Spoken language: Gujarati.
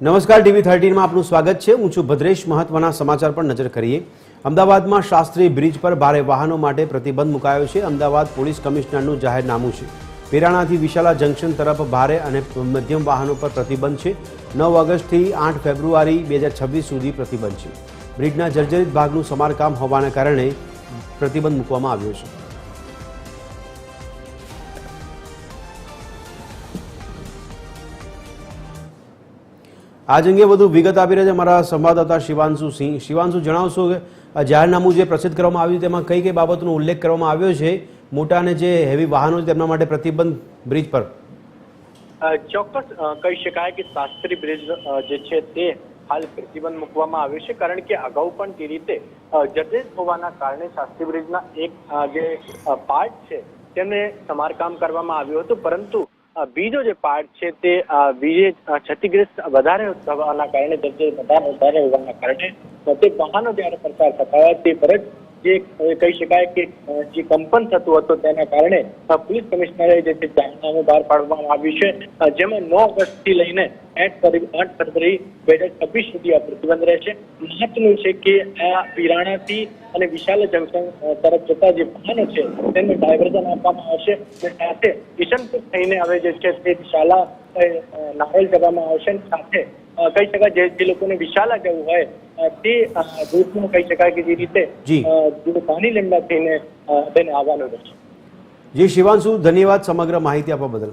નમસ્કાર, ટીવી થર્ટીનમાં આપનું સ્વાગત છે. હું છું ભદ્રેશ. મહત્વના સમાચાર પર નજર કરીએ. અમદાવાદમાં શાસ્ત્રી બ્રિજ પર ભારે વાહનો માટે પ્રતિબંધ મુકાયો છે. અમદાવાદ પોલીસ કમિશનરનું જાહેરનામું છે. પેરાણાથી વિશાલા જંકશન તરફ ભારે અને મધ્યમ વાહનો પર પ્રતિબંધ છે. નવ ઓગસ્ટથી આઠ ફેબ્રુઆરી બે હજાર છવ્વીસ સુધી પ્રતિબંધ છે. બ્રિજના જર્જરિત ભાગનું સમારકામ હોવાના કારણે પ્રતિબંધ મૂકવામાં આવ્યો છે. આજ અંગે વધુ વિગત આપી રહ્યા છે મારા સંવાદદાતા શિવાંશુ સિંહ. શિવાંશુ, જણાવશો કે જાહેરનામું જે પ્રસિદ્ધ કરવામાં આવ્યું તેમાં કઈ કઈ બાબતનો ઉલ્લેખ કરવામાં આવ્યો છે? મોટા અને જે હેવી વાહનો છે, તેમના માટે પ્રતિબંધ બ્રિજ પર. ચોક્કસ કહી શકાય કે શાસ્ત્રી બ્રિજ જે છે, તે હાલ પ્રતિબંધ મૂકવામાં આવ્યો છે, કારણ કે અગાઉ પણ તે રીતે જર્જરિત હોવાના કારણે શાસ્ત્રી બ્રિજના એક જે પાર્ટ છે, તેને સમારકામ કરવામાં આવ્યું હતું, પરંતુ બીજો જે પાર્ટ છે તે વીજે ક્ષતિગ્રસ્ત વધારે થવાના કારણે જર્જરિત વધારે વધારે હોવાના કારણે પ્રત્યેક વાહનો જ્યારે પસાર થતા હોય તે પર જ જે કહી શકાય કે જે કંપન થતું હતું તેના કારણે પોલીસ કમિશનરે જે છે જાહેરનામું બહાર પાડવામાં આવ્યું છે. જેમાં નવ ઓગસ્ટથી લઈને આઠ ફરી- આઠ ફેબ્રુઆરી બે હજાર છવ્વીસ સુધી આ પ્રતિબંધ રહેશે. મહત્વનું છે કે આ પિરાણાથી અને વિશાલ જંકશન તરફ જતા જે વાહનો છે, તેમને ડાયવર્ઝન આપવામાં આવશે. અને સાથે કિશનપુર થઈને હવે જે છે તે વિશાલા કરવામાં નારોલ જવામાં આવશે. સાથે કહી શકાય જે જે લોકોને વિશાલા જવું હોય તે અ, કહી શકાય કે જે રીતે જે. પાણી લીમડા થઈને તેને આવવાનું રહેશે. જી શિવાંશુ ધન્યવાદ સમગ્ર માહિતી આપવા બદલ.